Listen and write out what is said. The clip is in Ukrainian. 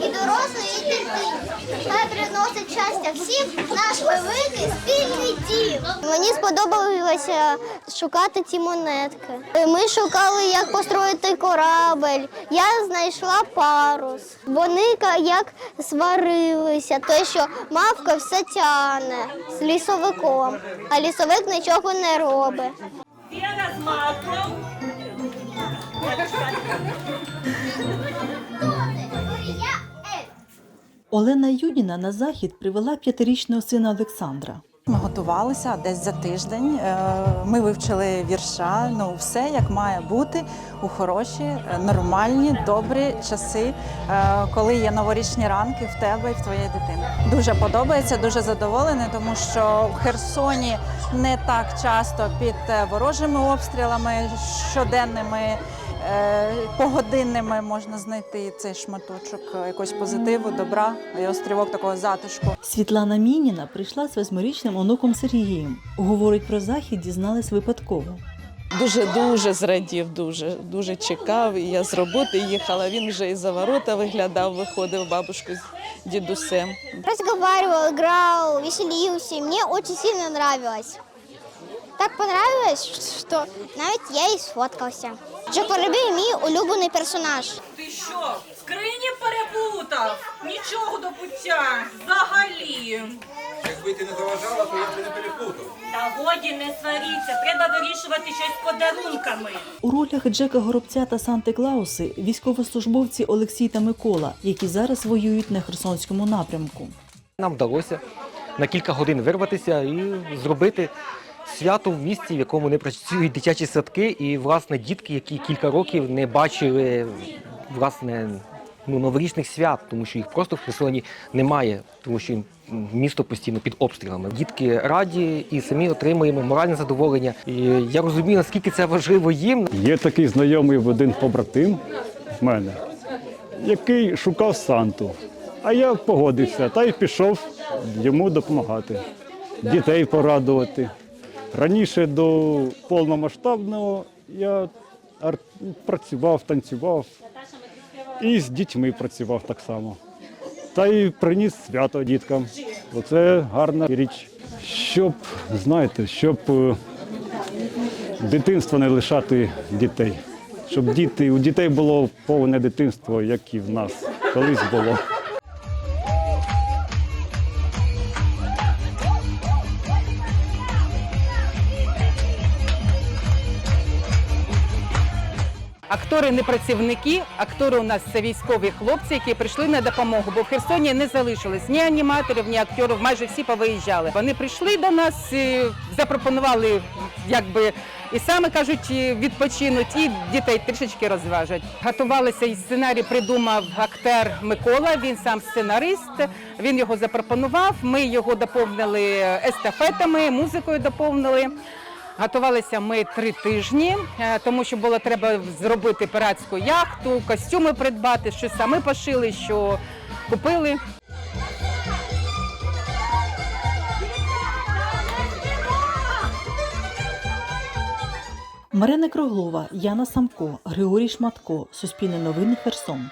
і дорослої і дитині. Хай приносить щастя всім наш великий спільний дім. Мені сподобалося шукати ці монетки. Ми шукали, як построїти корабель. Я знайшла парус. Вони як сварилися, те, що мавка все тяне з лісовиком, а лісовик нічого не робить. Віра з маслом. Олена Юдіна на захід привела п'ятирічного сина Олександра. Ми готувалися десь за тиждень. Е, Ми вивчили вірша. Ну, все як має бути у хороші, е, нормальні, добрі часи, е, коли є новорічні ранки в тебе і в твоєї дитини. Дуже подобається, дуже задоволений, тому що в Херсоні не так часто під ворожими обстрілами щоденними. Е, Погодинними можна знайти цей шматочок якогось позитиву, добра і острівок такого затишку. Світлана Мініна прийшла з восьмирічним онуком Сергієм. Говорить про захід, дізналась випадково. Дуже дуже зрадів, дуже дуже чекав. І я з роботи їхала. Він вже із за ворота виглядав, виходив бабушку з дідусем. Играл, веселился. и Мне очень сильно нравилось. Так понравилось, що навіть я і сфоткався. Джек мій улюблений персонаж. Ти що, в скрині переплутав? Нічого до пуття. Взагалі. Якби ти не заважала, то я б не переплутав. Та годі не сваріться, треба вирішувати щось з подарунками. У ролях Джека Горобця та Санти Клауси військовослужбовці Олексій та Микола, які зараз воюють на Херсонському напрямку. Нам вдалося на кілька годин вирватися і зробити свято в місті, в якому не працюють дитячі садки, і власне дітки, які кілька років не бачили власне ну, новорічних свят, тому що їх просто в Херсоні немає, тому що місто постійно під обстрілами. Дітки раді і самі отримуємо моральне задоволення. І я розумію, наскільки це важливо їм. Є такий знайомий в один побратим в мене, який шукав Санту. А я погодився та й пішов йому допомагати, дітей порадувати. Раніше до повномасштабного я працював, танцював і з дітьми працював так само. Та й приніс свято діткам. Оце гарна річ. Щоб, знаєте, щоб е, дитинство не лишати дітей. Щоб діти, у дітей було повне дитинство, як і в нас колись було. Актори не працівники, актори у нас це військові хлопці, які прийшли на допомогу, бо в Херсоні не залишилось ні аніматорів, ні акторів, майже всі повиїжджали. Вони прийшли до нас, запропонували, якби і саме кажуть, відпочинуть, і дітей трішечки розважать. Готувалися і сценарій придумав актер Микола. Він сам сценарист. Він його запропонував. Ми його доповнили естафетами, музикою доповнили. Готувалися ми три тижні, е, тому що було треба зробити піратську яхту, костюми придбати, що самі пошили, що купили. Марина Круглова, Яна Самко, Григорій Шматко. Суспільне новини Херсон.